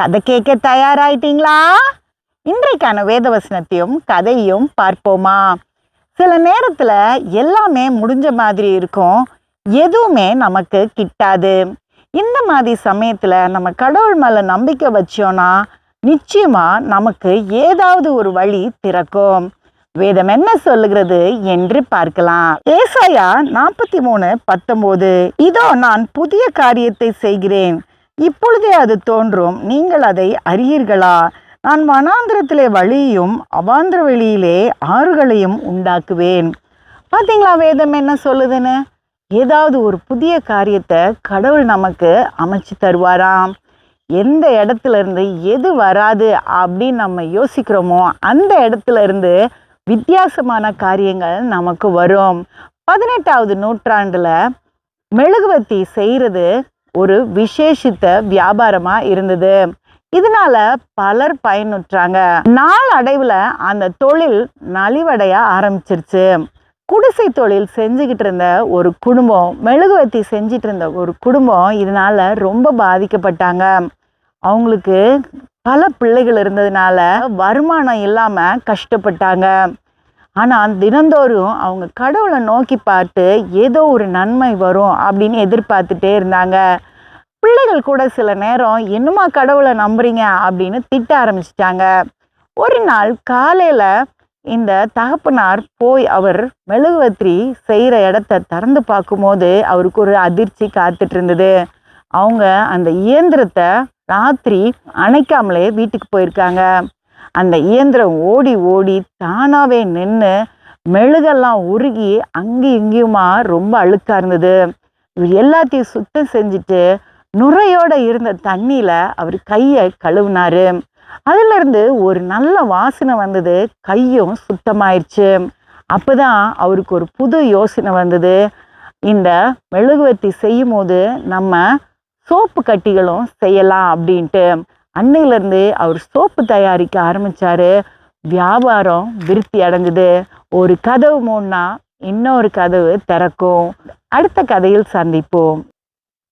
கதை கேட்க தயாராயிட்டீங்களா? இன்றைக்கான வேதவசனத்தையும் கதையும் பார்ப்போமா? சில நேரத்தில் எல்லாமே முடிஞ்ச மாதிரி இருக்கும். எதுவுமே நமக்கு கிட்டாது. இந்த மாதிரி சமயத்தில் நம்ம கடவுள் மேலே நம்பிக்கை வச்சோன்னா நிச்சயமாக நமக்கு ஏதாவது ஒரு வழி திறக்கும். வேதம் என்ன சொல்லுகிறது என்று பார்க்கலாம். ஏசாயா நாற்பத்தி மூணு பத்தொம்போது. இதோ நான் புதிய காரியத்தை செய்கிறேன். இப்பொழுதே அது தோன்றும். நீங்கள் அதை அறியீர்களா? நான் வனாந்திரத்திலே வழியும் அவாந்திர வெளியிலே ஆறுகளையும் உண்டாக்குவேன். பார்த்தீங்களா வேதம் என்ன சொல்லுதுன்னு? ஏதாவது ஒரு புதிய காரியத்தை கடவுள் நமக்கு அமைச்சு தருவாராம். எந்த இடத்துல இருந்து எது வராது அப்படின்னு நம்ம யோசிக்கிறோமோ அந்த இடத்துல இருந்து வித்தியாசமான காரியங்கள் நமக்கு வரும். பதினெட்டாவது நூற்றாண்டில் மெழுகுவர்த்தி செய்கிறது ஒரு விசேஷித்த வியாபாரமாக இருந்தது. இதனால பலர் பயனுற்றாங்க. நாள் அடைவில் அந்த தொழில் நலிவடைய ஆரம்பிச்சிருச்சு. குடிசை தொழில் செஞ்சுக்கிட்டு இருந்த ஒரு குடும்பம் மெழுகுவர்த்தி செஞ்சிட்டு இருந்த ஒரு குடும்பம் இதனால ரொம்ப பாதிக்கப்பட்டாங்க. அவங்களுக்கு பல பிள்ளைகள் இருந்ததுனால வருமானம் இல்லாமல் கஷ்டப்பட்டாங்க. ஆனால் தினந்தோறும் அவங்க கடவுளை நோக்கி பார்த்து ஏதோ ஒரு நன்மை வரும் அப்படின்னு எதிர்பார்த்துட்டே இருந்தாங்க. பிள்ளைகள் கூட சில நேரம் என்னமா கடவுளை நம்புறீங்க அப்படின்னு திட்ட ஆரம்பிச்சிட்டாங்க. ஒரு நாள் காலையில் இந்த தகப்பனார் போய் அவர் மெழுகுவத்திரி செய்கிற இடத்த திறந்து பார்க்கும்போது அவருக்கு ஒரு அதிர்ச்சி காத்துட்டு இருந்தது. அவங்க அந்த இயந்திரத்தை ராத்திரி அணைக்காமலே வீட்டுக்கு போயிருக்காங்க. அந்த இயந்திரம் ஓடி ஓடி தானாகவே நின்று மெழுகெல்லாம் உருகி அங்கேயும் இங்கேயுமா ரொம்ப அழுக்காக இருந்தது. இவர் எல்லாத்தையும் சுத்தம் செஞ்சுட்டு நுரையோட இருந்த தண்ணியில் அவர் கையை கழுவினாரு. அதிலிருந்து ஒரு நல்ல வாசனை வந்தது. கையும் சுத்தமாயிருச்சு. அப்போதான் அவருக்கு ஒரு புது யோசனை வந்தது. இந்த மெழுகுவர்த்தி செய்யும் போது நம்ம சோப்பு கட்டிகளும் செய்யலாம் அப்படின்ட்டு. அன்னையிலேருந்து அவர் சோப்பு தயாரிக்க ஆரம்பித்தார் வியாபாரம் விருத்தி அடைஞ்சுது. ஒரு கதவு மூடினா இன்னொரு கதவு திறக்கும். அடுத்த கதையில் சந்திப்போம்.